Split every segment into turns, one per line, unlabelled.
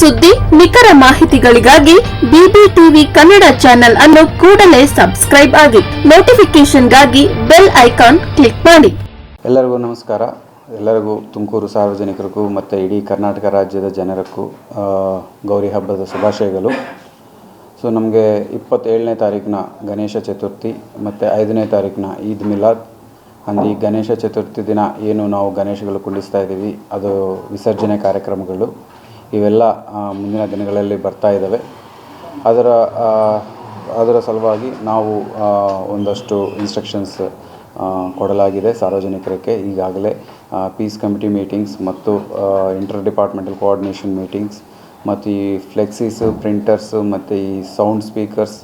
ಸುದ್ದಿ, ನಿಖರ ಮಾಹಿತಿಗಳಿಗಾಗಿ ಬಿಬಿಟಿವಿ ಕನ್ನಡ ಚಾನೆಲ್ ಅನ್ನು ಕೂಡಲೇ ಸಬ್ಸ್ಕ್ರೈಬ್ ಆಗಿ ನೋಟಿಫಿಕೇಶನ್ಗಾಗಿ ಬೆಲ್ ಐಕಾನ್ ಕ್ಲಿಕ್ ಮಾಡಿ.
ಎಲ್ಲರಿಗೂ ನಮಸ್ಕಾರ. ಎಲ್ಲರಿಗೂ ತುಮಕೂರು ಸಾರ್ವಜನಿಕರಿಗೂ ಮತ್ತು ಇಡೀ ಕರ್ನಾಟಕ ರಾಜ್ಯದ ಜನರಕ್ಕೂ ಗೌರಿ ಹಬ್ಬದ ಶುಭಾಶಯಗಳು. ಸೊ ನಮಗೆ ಇಪ್ಪತ್ತೇಳನೇ ತಾರೀಕಿನ ಗಣೇಶ ಚತುರ್ಥಿ ಮತ್ತು ಐದನೇ ತಾರೀಕಿನ ಈದ್ ಮಿಲಾದ್. ಅಂದರೆ ಗಣೇಶ ಚತುರ್ಥಿ ದಿನ ಏನು ನಾವು ಗಣೇಶಗಳು ಕುಳ್ಳಿಸ್ತಾ ಇದ್ದೀವಿ, ಅದು ವಿಸರ್ಜನೆ ಕಾರ್ಯಕ್ರಮಗಳು. ಇವೆಲ್ಲ ಮುಂದಿನ ದಿನಗಳಲ್ಲಿ ಬರ್ತಾ ಇದ್ದಾವೆ. ಅದರ ಅದರ ಸಲುವಾಗಿ ನಾವು ಒಂದಷ್ಟು ಇನ್ಸ್ಟ್ರಕ್ಷನ್ಸ್ ಕೊಡಲಾಗಿದೆ ಸಾರ್ವಜನಿಕರಿಗೆ. ಈಗಾಗಲೇ ಪೀಸ್ ಕಮಿಟಿ ಮೀಟಿಂಗ್ಸ್ ಮತ್ತು ಇಂಟರ್ ಡಿಪಾರ್ಟ್ಮೆಂಟಲ್ ಕೋಆರ್ಡಿನೇಷನ್ ಮೀಟಿಂಗ್ಸ್ ಮತ್ತು ಈ ಫ್ಲೆಕ್ಸೀಸು ಪ್ರಿಂಟರ್ಸು ಮತ್ತು ಈ ಸೌಂಡ್ ಸ್ಪೀಕರ್ಸ್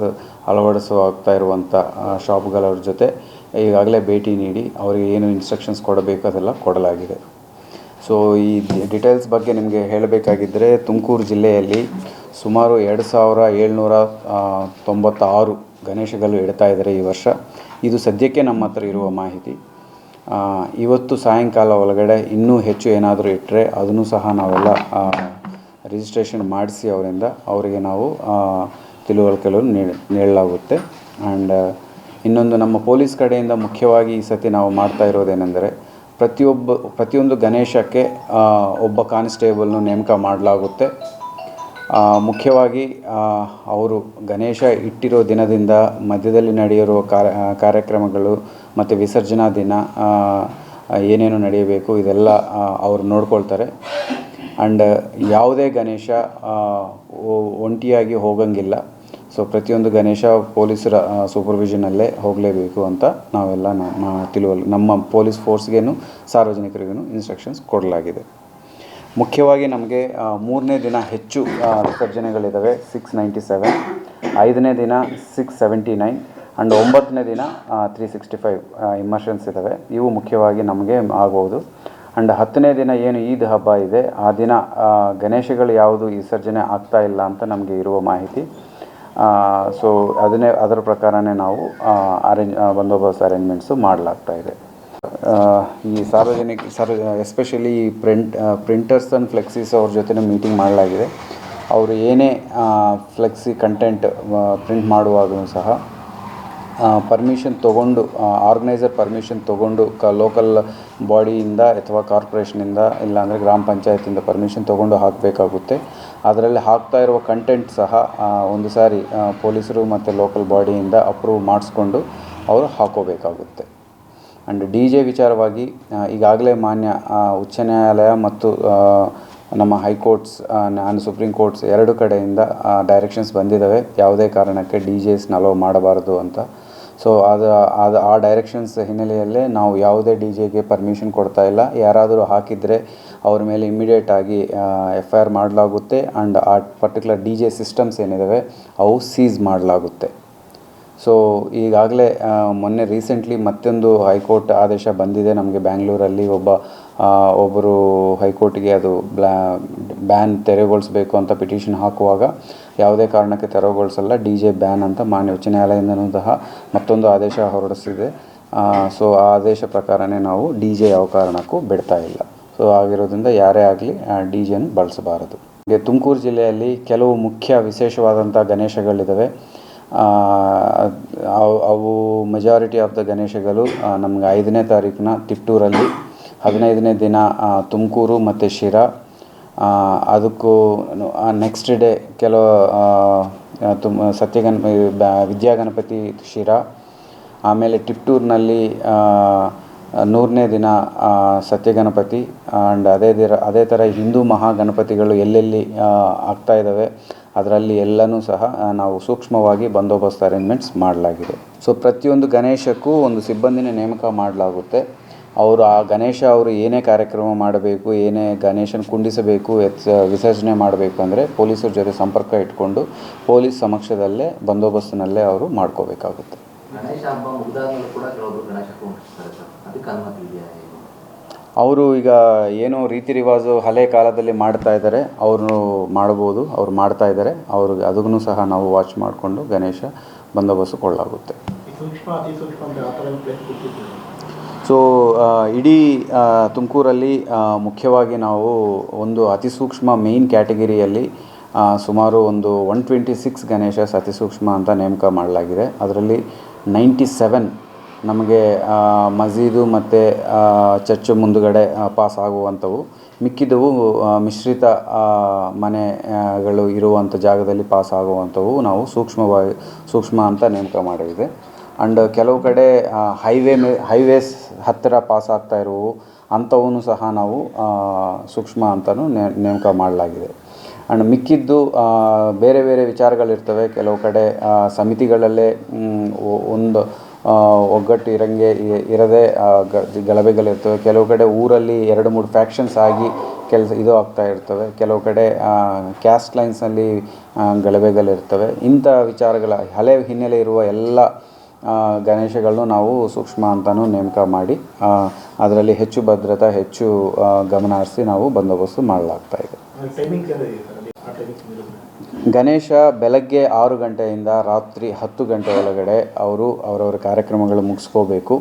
ಅಳವಡಿಸುವಾಗ್ತಾ ಇರುವಂಥ ಶಾಪ್ಗಳವ್ರ ಜೊತೆ ಈಗಾಗಲೇ ಭೇಟಿ ನೀಡಿ ಅವರಿಗೆ ಏನು ಇನ್ಸ್ಟ್ರಕ್ಷನ್ಸ್ ಕೊಡಬೇಕು ಅದೆಲ್ಲ ಕೊಡಲಾಗಿದೆ. ಸೊ ಈ ಡಿಟೇಲ್ಸ್ ಬಗ್ಗೆ ನಿಮಗೆ ಹೇಳಬೇಕಾಗಿದ್ದರೆ ತುಮಕೂರು ಜಿಲ್ಲೆಯಲ್ಲಿ ಸುಮಾರು ಎರಡು ಸಾವಿರ ಏಳ್ನೂರ ತೊಂಬತ್ತಾರು ಗಣೇಶಗಳು ಇಡ್ತಾ ಇದ್ದಾರೆ ಈ ವರ್ಷ. ಇದು ಸದ್ಯಕ್ಕೆ ನಮ್ಮ ಹತ್ರ ಇರುವ ಮಾಹಿತಿ. ಇವತ್ತು ಸಾಯಂಕಾಲ ಒಳಗಡೆ ಇನ್ನೂ ಹೆಚ್ಚು ಏನಾದರೂ ಇಟ್ಟರೆ ಅದನ್ನು ಸಹ ನಾವೆಲ್ಲ ರಿಜಿಸ್ಟ್ರೇಷನ್ ಮಾಡಿಸಿ ಅವರಿಂದ ಅವರಿಗೆ ನಾವು ತಿಳುವಳಿಕೆಗಳನ್ನು ನೀಡ ನೀಡಲಾಗುತ್ತೆ. ಆ್ಯಂಡ್ ಇನ್ನೊಂದು ನಮ್ಮ ಪೊಲೀಸ್ ಕಡೆಯಿಂದ ಮುಖ್ಯವಾಗಿ ಈ ಸತಿ ನಾವು ಮಾಡ್ತಾ ಇರೋದೇನೆಂದರೆ ಪ್ರತಿಯೊಬ್ಬ, ಪ್ರತಿಯೊಂದು ಗಣೇಶಕ್ಕೆ ಒಬ್ಬ ಕಾನ್ಸ್ಟೇಬಲ್ನು ನೇಮಕ ಮಾಡಲಾಗುತ್ತೆ. ಮುಖ್ಯವಾಗಿ ಅವರು ಗಣೇಶ ಇಟ್ಟಿರೋ ದಿನದಿಂದ ಮಧ್ಯದಲ್ಲಿ ನಡೆಯಿರುವ ಕಾರ್ಯ ಕಾರ್ಯಕ್ರಮಗಳು ಮತ್ತು ವಿಸರ್ಜನಾ ದಿನ ಏನೇನು ನಡೆಯಬೇಕು ಇದೆಲ್ಲ ಅವರು ನೋಡ್ಕೊಳ್ತಾರೆ. ಆ್ಯಂಡ್ ಯಾವುದೇ ಗಣೇಶ ಒಂಟಿಯಾಗಿ ಹೋಗಂಗಿಲ್ಲ. ಸೊ ಪ್ರತಿಯೊಂದು ಗಣೇಶ ಪೊಲೀಸರ ಸೂಪರ್ವಿಷನಲ್ಲೇ ಹೋಗಲೇಬೇಕು ಅಂತ ನಾವೆಲ್ಲ ನಮ್ಮ ನಮ್ಮ ಪೊಲೀಸ್ ಫೋರ್ಸ್ಗೇನು ಸಾರ್ವಜನಿಕರಿಗೂ ಇನ್ಸ್ಟ್ರಕ್ಷನ್ಸ್ ಕೊಡಲಾಗಿದೆ. ಮುಖ್ಯವಾಗಿ ನಮಗೆ ಮೂರನೇ ದಿನ ಹೆಚ್ಚು ವಿಸರ್ಜನೆಗಳಿದ್ದಾವೆ ಸಿಕ್ಸ್ ನೈಂಟಿ ಸೆವೆನ್ ಐದನೇ ದಿನ ಸಿಕ್ಸ್ ಸೆವೆಂಟಿ ನೈನ್ ಆ್ಯಂಡ್ ಒಂಬತ್ತನೇ ದಿನ ತ್ರೀ ಸಿಕ್ಸ್ಟಿ ಫೈವ್ ಇಮರ್ಷನ್ಸ್ ಇದ್ದಾವೆ ಇವು ಮುಖ್ಯವಾಗಿ ನಮಗೆ ಆಗ್ಬೋದು. ಆ್ಯಂಡ್ ಹತ್ತನೇ ದಿನ ಏನು ಈದ್ ಹಬ್ಬ ಇದೆ, ಆ ದಿನ ಗಣೇಶಗಳು ಯಾವುದು ವಿಸರ್ಜನೆ ಆಗ್ತಾ ಇಲ್ಲ ಅಂತ ನಮಗೆ ಇರುವ ಮಾಹಿತಿ. ಸೊ ಅದನ್ನೇ, ಅದರ ಪ್ರಕಾರನೇ ನಾವು ಅರೇಂಜ್ ಬಂದೋಬಸ್ತ್ ಅರೇಂಜ್ಮೆಂಟ್ಸು ಮಾಡಲಾಗ್ತಾ ಇದೆ. ಈ ಸಾರ್ವಜನಿಕ, ಸಾರ್ವ especially print printers and flexes ಅವ್ರ ಜೊತೆ ಮೀಟಿಂಗ್ ಮಾಡಲಾಗಿದೆ. ಅವರು ಏನೇ ಫ್ಲೆಕ್ಸಿ ಕಂಟೆಂಟ್ ಪ್ರಿಂಟ್ ಮಾಡುವಾಗಲೂ ಸಹ ಪರ್ಮಿಷನ್ ತೊಗೊಂಡು ಆರ್ಗನೈಸರ್ ಪರ್ಮಿಷನ್ ತೊಗೊಂಡು ಕ ಲೋಕಲ್ ಬಾಡಿಯಿಂದ ಅಥವಾ ಕಾರ್ಪೊರೇಷನಿಂದ ಇಲ್ಲಾಂದರೆ ಗ್ರಾಮ ಪಂಚಾಯತಿಂದ ಪರ್ಮಿಷನ್ ತೊಗೊಂಡು ಹಾಕಬೇಕಾಗುತ್ತೆ. ಅದರಲ್ಲಿ ಹಾಕ್ತಾ ಇರುವ ಕಂಟೆಂಟ್ ಸಹ ಒಂದು ಸಾರಿ ಪೊಲೀಸರು ಮತ್ತು ಲೋಕಲ್ ಬಾಡಿಯಿಂದ ಅಪ್ರೂವ್ ಮಾಡಿಸ್ಕೊಂಡು ಅವರು ಹಾಕೋಬೇಕಾಗುತ್ತೆ. ಆ್ಯಂಡ್ ಡಿ ಜೆ ವಿಚಾರವಾಗಿ ಈಗಾಗಲೇ ಮಾನ್ಯ ಉಚ್ಚ ನ್ಯಾಯಾಲಯ ಮತ್ತು ನಮ್ಮ ಹೈಕೋರ್ಟ್ಸ್ ನಾನು ಸುಪ್ರೀಂ ಕೋರ್ಟ್ಸ್ ಎರಡು ಕಡೆಯಿಂದ ಡೈರೆಕ್ಷನ್ಸ್ ಬಂದಿದ್ದಾವೆ. ಯಾವುದೇ ಕಾರಣಕ್ಕೆ ಡಿ ಜೆಸ್ನ ಅಲೋ ಮಾಡಬಾರದು ಅಂತ ಸೊ ಅದು ಅದು ಆ ಡೈರೆಕ್ಷನ್ಸ್ ಹಿನ್ನೆಲೆಯಲ್ಲೇ ನಾವು ಯಾವುದೇ ಡಿ ಜೆಗೆ ಪರ್ಮಿಷನ್ ಕೊಡ್ತಾ ಇಲ್ಲ. ಯಾರಾದರೂ ಹಾಕಿದರೆ ಅವ್ರ ಮೇಲೆ ಇಮ್ಮಿಡಿಯೇಟ್ ಆಗಿ ಎಫ್ ಐ ಆರ್ ಮಾಡಲಾಗುತ್ತೆ. ಆ್ಯಂಡ್ ಆ ಪರ್ಟಿಕ್ಯುಲರ್ ಡಿ ಜೆ ಸಿಸ್ಟಮ್ಸ್ ಏನಿದ್ದಾವೆ ಅವು ಸೀಸ್ ಮಾಡಲಾಗುತ್ತೆ. ಸೊ ಈಗಾಗಲೇ ಮೊನ್ನೆ ರೀಸೆಂಟ್ಲಿ ಮತ್ತೊಂದು ಹೈಕೋರ್ಟ್ ಆದೇಶ ಬಂದಿದೆ. ನಮಗೆ ಬ್ಯಾಂಗ್ಳೂರಲ್ಲಿ ಒಬ್ಬ ಒಬ್ಬರು ಹೈಕೋರ್ಟ್ಗೆ ಅದು ಬ್ಲಾ, ಬ್ಯಾನ್ ತೆರವುಗೊಳಿಸಬೇಕು ಅಂತ ಪಿಟಿಷನ್ ಹಾಕುವಾಗ ಯಾವುದೇ ಕಾರಣಕ್ಕೆ ತೆರವುಗೊಳಿಸಲ್ಲ, ಡಿ ಜೆ ಬ್ಯಾನ್ ಅಂತ ಮಾನ್ಯ ಉಚ್ಚ ನ್ಯಾಯಾಲಯದಿಂದನೂ ಸಹ ಮತ್ತೊಂದು ಆದೇಶ ಹೊರಡಿಸಿದೆ. ಸೊ ಆ ಆದೇಶ ಪ್ರಕಾರನೇ ನಾವು ಡಿ ಜೆ ಯಾವ ಕಾರಣಕ್ಕೂ ಬಿಡ್ತಾ ಇಲ್ಲ. ಸೊ ಆಗಿರೋದ್ರಿಂದ ಯಾರೇ ಆಗಲಿ ಡಿ ಜೆನ ಬಳಸಬಾರದು. ಹಾಗೆ ತುಮಕೂರು ಜಿಲ್ಲೆಯಲ್ಲಿ ಕೆಲವು ಮುಖ್ಯ ವಿಶೇಷವಾದಂಥ ಗಣೇಶಗಳಿದ್ದಾವೆ ಅವು ಮೆಜಾರಿಟಿ ಆಫ್ ದ ಗಣೇಶಗಳು ನಮ್ಗೆ ಐದನೇ ತಾರೀಕಿನ ತಿಪ್ಟೂರಲ್ಲಿ ಹದಿನೈದನೇ ದಿನ ತುಮಕೂರು ಮತ್ತು ಶಿರಾ. ಅದಕ್ಕೂ ನೆಕ್ಸ್ಟ್ ಡೇ ಕೆಲವು ತುಮ್ ಸತ್ಯಗಣ ವಿದ್ಯಾಗಣಪತಿ ಶಿರಾ. ಆಮೇಲೆ ಟಿಪ್ಟೂರಿನಲ್ಲಿ ನೂರನೇ ದಿನ ಸತ್ಯಗಣಪತಿ. ಆ್ಯಂಡ್ ಅದೇ ದಿರ, ಅದೇ ಥರ ಹಿಂದೂ ಮಹಾಗಣಪತಿಗಳು ಎಲ್ಲೆಲ್ಲಿ ಆಗ್ತಾ ಇದ್ದಾವೆ, ಅದರಲ್ಲಿ ಎಲ್ಲನೂ ಸಹ ನಾವು ಸೂಕ್ಷ್ಮವಾಗಿ ಬಂದೋಬಸ್ತ್ ಅರೇಂಜ್ಮೆಂಟ್ಸ್ ಮಾಡಲಾಗಿದೆ. ಸೊ ಪ್ರತಿಯೊಂದು ಗಣೇಶಕ್ಕೂ ಒಂದು ಸಿಬ್ಬಂದಿನ ನೇಮಕ ಮಾಡಲಾಗುತ್ತೆ. ಅವರು ಆ ಗಣೇಶ ಅವರು ಏನೇ ಕಾರ್ಯಕ್ರಮ ಮಾಡಬೇಕು ಏನೇ ಗಣೇಶನ ಕುಂಡಿಸಬೇಕು ಎತ್ ವಿಸರ್ಜನೆ ಮಾಡಬೇಕು ಅಂದರೆ ಪೊಲೀಸರ ಜೊತೆ ಸಂಪರ್ಕ ಇಟ್ಕೊಂಡು ಪೊಲೀಸ್ ಸಮಕ್ಷದಲ್ಲೇ ಬಂದೋಬಸ್ತಿನಲ್ಲೇ ಅವರು ಮಾಡ್ಕೋಬೇಕಾಗುತ್ತೆ. ಅವರು ಈಗ ಏನು ರೀತಿ ರಿವಾಜು ಹಳೆ ಕಾಲದಲ್ಲಿ ಮಾಡ್ತಾ ಇದ್ದಾರೆ ಅವರು ಮಾಡ್ಬೋದು ಅವ್ರು ಮಾಡ್ತಾ ಇದ್ದಾರೆ ಅವ್ರಿಗೆ ಅದಕ್ಕೂ ಸಹ ನಾವು ವಾಚ್ ಮಾಡಿಕೊಂಡು ಗಣೇಶ ಬಂದೋಬಸ್ತು ಕೊಳ್ಳಾಗುತ್ತೆ ಸೊ ಇಡೀ ತುಮಕೂರಲ್ಲಿ ಮುಖ್ಯವಾಗಿ ನಾವು ಒಂದು ಅತಿ ಸೂಕ್ಷ್ಮ ಮೇಯ್ನ್ ಕ್ಯಾಟಗರಿಯಲ್ಲಿ ಸುಮಾರು ಒಂದು ಒನ್ ಟ್ವೆಂಟಿ ಸಿಕ್ಸ್ ಗಣೇಶಸ್ ಅತಿ ಸೂಕ್ಷ್ಮ ಅಂತ ನೇಮಕ ಮಾಡಲಾಗಿದೆ. ಅದರಲ್ಲಿ ನೈಂಟಿ ಸೆವೆನ್ ನಮಗೆ ಮಸೀದು ಮತ್ತು ಚರ್ಚು ಮುಂದುಗಡೆ ಪಾಸ್ ಆಗುವಂಥವು. ಮಿಕ್ಕಿದವು ಮಿಶ್ರಿತ ಮನೆಗಳು ಇರುವಂಥ ಜಾಗದಲ್ಲಿ ಪಾಸ್ ಆಗುವಂಥವು ನಾವು ಸೂಕ್ಷ್ಮವಾಗಿ, ಸೂಕ್ಷ್ಮ ಅಂತ ನೇಮಕ ಮಾಡಿದೆ. ಆ್ಯಂಡ್ ಕೆಲವು ಕಡೆ ಹೈವೇ ಮೇ ಹೈವೇಸ್ ಹತ್ತಿರ ಪಾಸ್ ಆಗ್ತಾ ಅಂಥವೂ ಸಹ ನಾವು ಸೂಕ್ಷ್ಮ ಅಂತಲೂ ನೇಮಕ ಮಾಡಲಾಗಿದೆ. ಆ್ಯಂಡ್ ಮಿಕ್ಕಿದ್ದು ಬೇರೆ ಬೇರೆ ವಿಚಾರಗಳಿರ್ತವೆ. ಕೆಲವು ಕಡೆ ಸಮಿತಿಗಳಲ್ಲೇ ಒಂದು ಒಗ್ಗಟ್ಟು ಇರಂಗೆ ಇರದೇ ಗಲಭೆಗಳಿರ್ತವೆ. ಕೆಲವು ಕಡೆ ಊರಲ್ಲಿ ಎರಡು ಮೂರು ಫ್ಯಾಕ್ಷನ್ಸ್ ಆಗಿ ಕೆಲಸ ಇದು ಆಗ್ತಾ ಇರ್ತವೆ. ಕೆಲವು ಕಡೆ ಕ್ಯಾಸ್ಟ್ ಲೈನ್ಸ್ನಲ್ಲಿ ಗಲಭೆಗಳಿರ್ತವೆ. ಇಂಥ ವಿಚಾರಗಳ ಹಳೆ ಹಿನ್ನೆಲೆ ಇರುವ ಎಲ್ಲ ಗಣೇಶಗಳನ್ನು ನಾವು ಸೂಕ್ಷ್ಮ ಅಂತಲೂ ನೇಮಕ ಮಾಡಿ ಅದರಲ್ಲಿ ಹೆಚ್ಚು ಭದ್ರತಾ ಹೆಚ್ಚು ಗಮನ ಹರಿಸಿ ನಾವು ಬಂದೋಬಸ್ತು ಮಾಡಲಾಗ್ತಾ ಇದೆ. ಗಣೇಶ ಬೆಳಗ್ಗೆ ಆರು ಗಂಟೆಯಿಂದ ರಾತ್ರಿ ಹತ್ತು ಗಂಟೆ ಒಳಗಡೆ ಅವರು ಅವರವರ ಕಾರ್ಯಕ್ರಮಗಳು ಮುಗಿಸ್ಕೋಬೇಕು.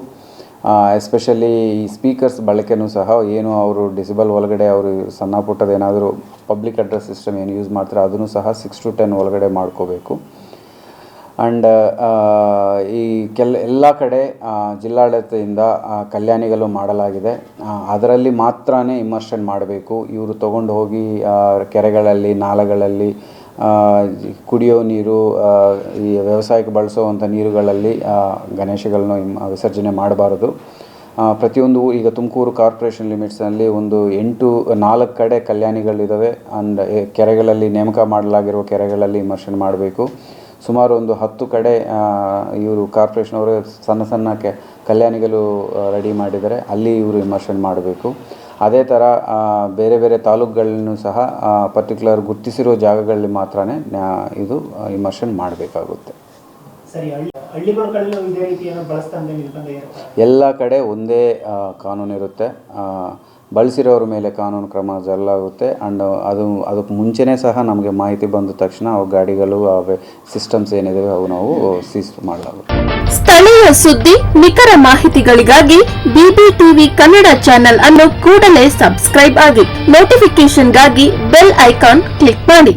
ಎಸ್ಪೆಷಲಿ ಈ ಸ್ಪೀಕರ್ಸ್ ಬಳಕೆನೂ ಸಹ ಏನು ಅವರು ಡಿಸಿಬಲ್ ಒಳಗಡೆ ಅವರು ಸಣ್ಣ ಪುಟ್ಟದೇನಾದರೂ ಪಬ್ಲಿಕ್ ಅಡ್ರೆಸ್ ಸಿಸ್ಟಮ್ ಏನು ಯೂಸ್ ಮಾಡ್ತಾರೆ ಅದನ್ನು ಸಹ ಸಿಕ್ಸ್ ಟು ಟೆನ್ ಒಳಗಡೆ ಮಾಡ್ಕೋಬೇಕು. ಆ್ಯಂಡ್ ಈ ಕೆಲ, ಎಲ್ಲ ಕಡೆ ಜಿಲ್ಲಾಡಳಿತದಿಂದ ಕಲ್ಯಾಣಿಗಳು ಮಾಡಲಾಗಿದೆ. ಅದರಲ್ಲಿ ಮಾತ್ರ ಇಮರ್ಷನ್ ಮಾಡಬೇಕು. ಇವರು ತಗೊಂಡು ಹೋಗಿ ಕೆರೆಗಳಲ್ಲಿ, ನಾಲೆಗಳಲ್ಲಿ ಕುಡಿಯೋ ನೀರು ಈ ವ್ಯವಸಾಯಕ್ಕೆ ಬಳಸುವಂಥ ನೀರುಗಳಲ್ಲಿ ಗಣೇಶಗಳನ್ನು ವಿಸರ್ಜನೆ ಮಾಡಬಾರದು. ಪ್ರತಿಯೊಂದು ಈಗ ತುಮಕೂರು ಕಾರ್ಪೊರೇಷನ್ ಲಿಮಿಟ್ಸ್ನಲ್ಲಿ ಒಂದು ಎಂಟು, ನಾಲ್ಕು ಕಡೆ ಕಲ್ಯಾಣಿಗಳಿದ್ದಾವೆ ಅಂಡ್ ಕೆರೆಗಳಲ್ಲಿ ನೇಮಕ ಮಾಡಲಾಗಿರುವ ಕೆರೆಗಳಲ್ಲಿ ಇಮರ್ಷನ್ ಮಾಡಬೇಕು. ಸುಮಾರು ಒಂದು ಹತ್ತು ಕಡೆ ಇವರು ಕಾರ್ಪೊರೇಷನ್ ಅವರು ಸಣ್ಣ ಸಣ್ಣ ಕೆ ಕಲ್ಯಾಣಿಗಳು ರೆಡಿ ಮಾಡಿದ್ದಾರೆ. ಅಲ್ಲಿ ಇವರು ಇಮರ್ಷನ್ ಮಾಡಬೇಕು. ಅದೇ ಥರ ಬೇರೆ ಬೇರೆ ತಾಲೂಕುಗಳನ್ನು ಸಹ ಪರ್ಟಿಕ್ಯುಲರ್ ಗುರ್ತಿಸಿರೋ ಜಾಗಗಳಲ್ಲಿ ಮಾತ್ರ ಇದು ಇಮರ್ಷನ್ ಮಾಡಬೇಕಾಗುತ್ತೆ. ಎಲ್ಲ ಕಡೆ ಒಂದೇ ಕಾನೂನು ಇರುತ್ತೆ. ಬಳಸಿರೋರ ಮೇಲೆ ಕಾನೂನು ಕ್ರಮ ಜರಲಾಗುತ್ತೆ. ಆ್ಯಂಡ್ ಅದು ಅದಕ್ಕೆ ಮುಂಚೆನೇ ಸಹ ನಮಗೆ ಮಾಹಿತಿ ಬಂದ ತಕ್ಷಣ ಅವು ಗಾಡಿಗಳು, ಅವೆ ಸಿಸ್ಟಮ್ಸ್ ಏನಿದಾವೆ ಅವು ನಾವು ಸೀಸ್ ಮಾಡಲಾಗುತ್ತೆ.
ಸ್ಥಳೀಯ ಸುದ್ದಿ, ನಿಖರ ಮಾಹಿತಿಗಳಿಗಾಗಿ ಬಿಬಿ ಟಿವಿ ಕನ್ನಡ ಚಾನೆಲ್ ಅನ್ನು ಕೂಡಲೇ ಸಬ್ಸ್ಕ್ರೈಬ್ ಆಗಿ ನೋಟಿಫಿಕೇಶನ್ಗಾಗಿ ಬೆಲ್ ಐಕಾನ್ ಕ್ಲಿಕ್ ಮಾಡಿ.